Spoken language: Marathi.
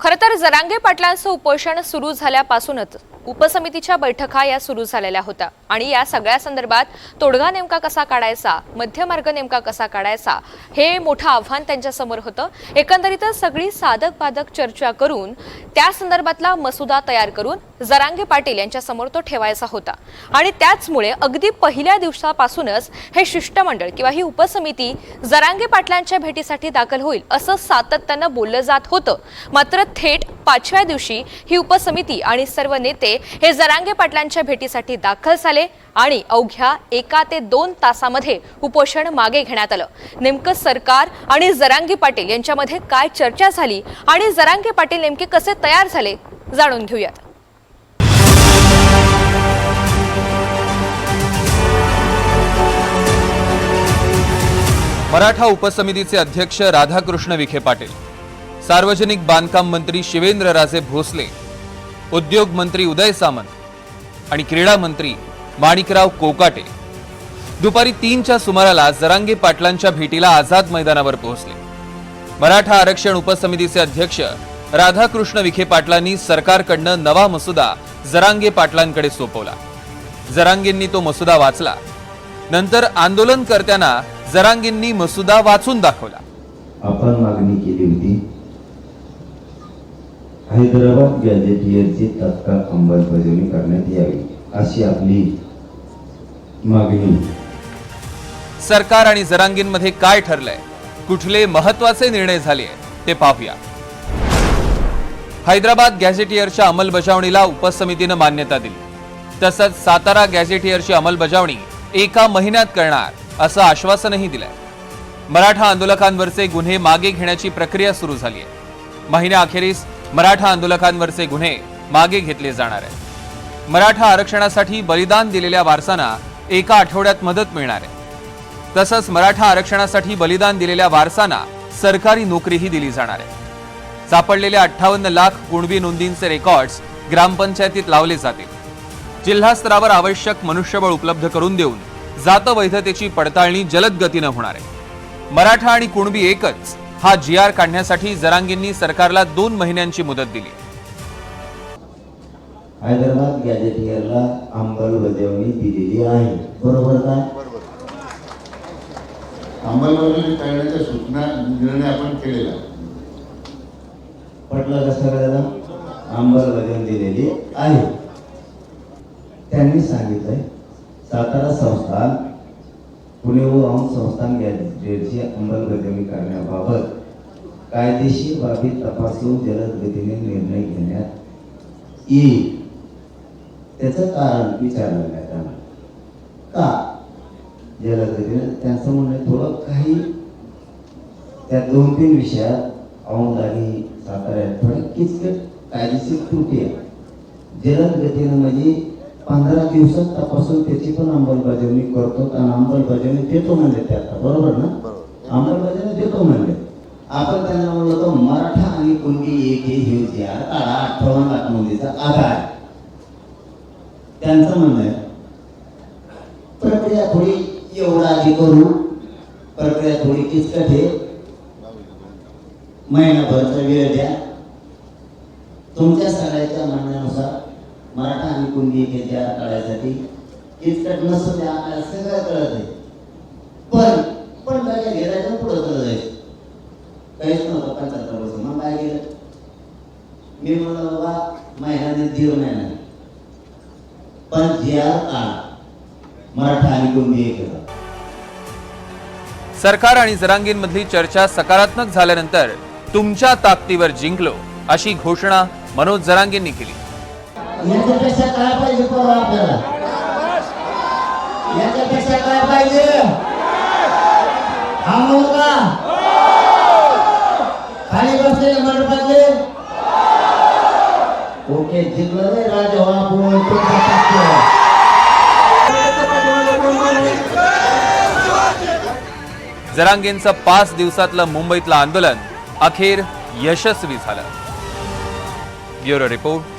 खरं तर जरांगे पाटलांचं उपोषण सुरू झाल्यापासूनच उपसमितीच्या बैठका या सुरू झालेल्या होत्या. आणि या सगळ्या संदर्भात तोडगा नेमका कसा काढायचा मध्यमार्ग नेमका कसा काढायचा हे मोठं आव्हान त्यांच्यासमोर होतं. एकंदरीतच सगळी साधक बाधक चर्चा करून त्या संदर्भातला मसुदा तयार करून जरांगे पाटील यांच्यासमोर तो ठेवायचा होता. आणि त्याचमुळे अगदी पहिल्या दिवसापासूनच हे शिष्टमंडळ किंवा ही उपसमिती जरांगे पाटलांच्या भेटीसाठी दाखल होईल असं सातत्यानं बोललं जात होतं. मात्र थेट पाचव्या दिवशी ही उपसमिती आणि सर्व नेते हे जरांगे पाटलांच्या भेटीसाठी दाखल झाले आणि अवघ्या एका ते दोन तासामध्ये उपोषण मागे घेण्यात आलं. नेमकं सरकार आणि जरांगे पाटील यांच्यामध्ये काय चर्चा झाली आणि जरांगे पाटील नेमके कसे तयार झाले जाणून घेऊयात. मराठा उपसमितीचे अध्यक्ष राधाकृष्ण विखे पाटील सार्वजनिक बांधकाम मंत्री शिवेंद्रराजे भोसले उद्योग मंत्री उदय सामंत आणि क्रीडा मंत्री माणिकराव कोकाटे दुपारी तीनच्या सुमाराला जरांगे पाटलांच्या भेटीला आझाद मैदानावर पोहोचले. मराठा आरक्षण उपसमितीचे अध्यक्ष राधाकृष्ण विखे पाटलांनी सरकारकडनं नवा मसुदा जरांगे पाटलांकडे सोपवला. जरांगेंनी तो मसुदा वाचला. नंतर आंदोलनकर्त्यांना जरांगेंनी मसुदा वाचून दाखवला. आपण मागणी केली होती हैदराबाद गॅझेटियरची तत्काळ अंमलबजावणी करण्यात यावी अशी आपली मागणी. सरकार आणि जरांगींमध्ये काय ठरलंय? कुठले महत्त्वाचे निर्णय झाले ते पाहूया. हैदराबाद गॅझेटियरच्या अंमलबजावणीला उपसमितीनं मान्यता दिली. तसंच सातारा गॅझेटियरची अंमलबजावणी एका महिन्यात करणार असं आश्वासनही दिलंय. मराठा आंदोलकांवरचे गुन्हे मागे घेण्याची प्रक्रिया सुरू झाली आहे. महिन्याअखेरीस मराठा आंदोलकांवरचे गुन्हे मागे घेतले जाणार आहेत. मराठा आरक्षणासाठी बलिदान दिलेल्या वारसांना एका आठवड्यात मदत मिळणार आहे. तसंच मराठा आरक्षणासाठी बलिदान दिलेल्या वारसांना सरकारी नोकरीही दिली जाणार आहे. सापडलेल्या अठ्ठावन्न लाख कुणबी नोंदींचे रेकॉर्ड्स ग्रामपंचायतीत लावले जातील. जिल्हा स्तरावर आवश्यक मनुष्यबळ उपलब्ध करून देऊन जात वैधतेची पडताळणी जलद गतीनं होणार आहे. मराठा आणि कुणबी एकच हा जी आर काढण्यासाठी जरांगींनी सरकारला दोन महिन्यांची मुदत दिली. हैदराबाद गॅझेटियरला अंमलबजावणी दिलेली आहे. बरोबर काय अंमलबजावणी करण्याच्या सूचना निर्णय आपण केलेला. पटलं कसं करायला अंमलबजावणी दिलेली आहे. त्यांनी सांगितलंय सातारा संस्थान पुणे व औंध संस्थान गॅझेटची अंमलबजावणी करण्याबाबत कायदेशीर बाबी तपासून जलद गतीने निर्णय घेण्यात येईल. त्याचं कारण विचारलं नाही त्यांना का? जलद गतीने त्यांचं म्हणणं थोडं काही त्या दोन तीन विषयात औंध आणि साताऱ्यात थोडं किचकट कायदेशीर त्रुटी आहे. जलद गतीनं म्हणजे पंधरा दिवसात तपासून त्याची पण अंमलबजावणी करतो. आणि अंमलबजावणी देतो म्हणले ते आता. बरोबर ना? अंमलबजावणी देतो म्हणले. आपण त्यांना म्हणलं होतं मराठा आणि कुणबी एक हे हे आहे, काढा अठ्ठावन्न लाख नोंदीचा आधार. त्यांचं म्हणणं आहे प्रक्रिया थोडी एवढा आधी करू प्रक्रिया थोडी किचकट आहे. महिनाभरचा वेळ द्या. तुमच्या सगळ्याच्या म्हणण्यानुसार मराठा आणि कुणबी एक या काढायसाठी किचकट नसतं त्या आपल्याला सगळं कळत आहे. पण पण काय घेरायचं पुढं करत आहे. काहीच नव्हतं पंच्याहत्तर वर्ष मग काय गेलं मी म्हणलं बाबा महिन्याने नाही ना पण ज्या काळ मराठा आणि कुणबी एक सरकार आणि जरांगींमधली चर्चा सकारात्मक झाल्यानंतर तुमच्या ताकदीवर जिंकलो अशी घोषणा मनोज जरांगेंनी केली. याच्यापेक्षा काय पाहिजे परवा आपल्याला? याच्यापेक्षा काय पाहिजे? हा मुलगा? खाली बसलेले मंडपातले? ओके जिंकलं रे राजा बापू जरांगेंचं पाच दिवसातलं मुंबईतलं आंदोलन अखेर यशस्वी झालं. Bureau report